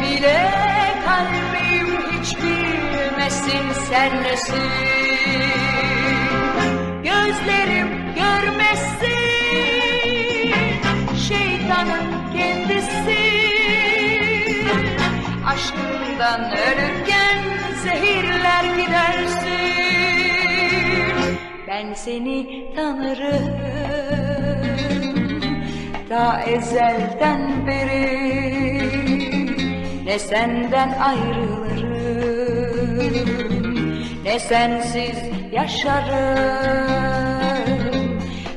bile kalbim hiç bilmesin sen nesin Gözlerim görmesin şeytanın kendisi. Aşkından ölürken zehirler gidersin. Ben seni tanırım. Ta ezelden beri ne senden ayrılırım Ne sensiz yaşarım.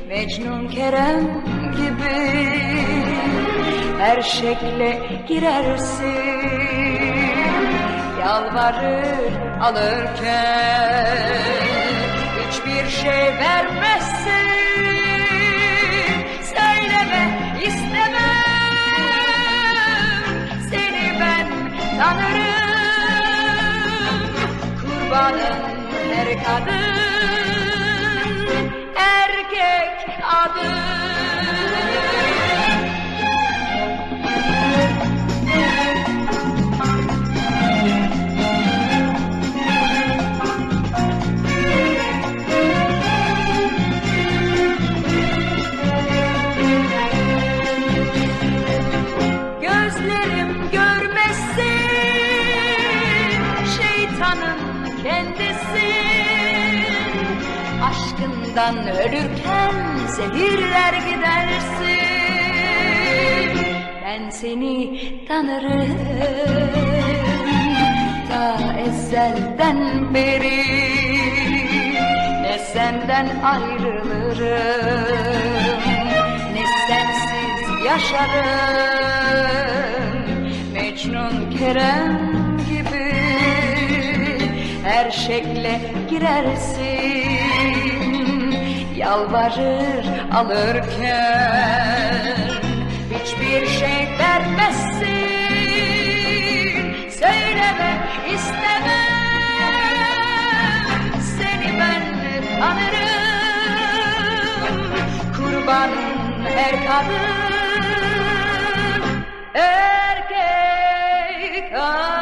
Mecnun Kerem gibi Her şekle girersin. Yalvarır alırken Hiçbir şey vermezsin tanırım Kurbanın her kadın Erkek adı Aşkından ölürken zehirler gidersin. Ben seni tanırım. Ta ezelden beri Ne senden ayrılırım Ne sensiz yaşarım. Mecnun Kerem gibi Her şekle girersin yalvarır alırken. Hiçbir şey vermezsin Söyleme isteme. Seni ben tanırım Kurbanın her kadın. Erkek kadın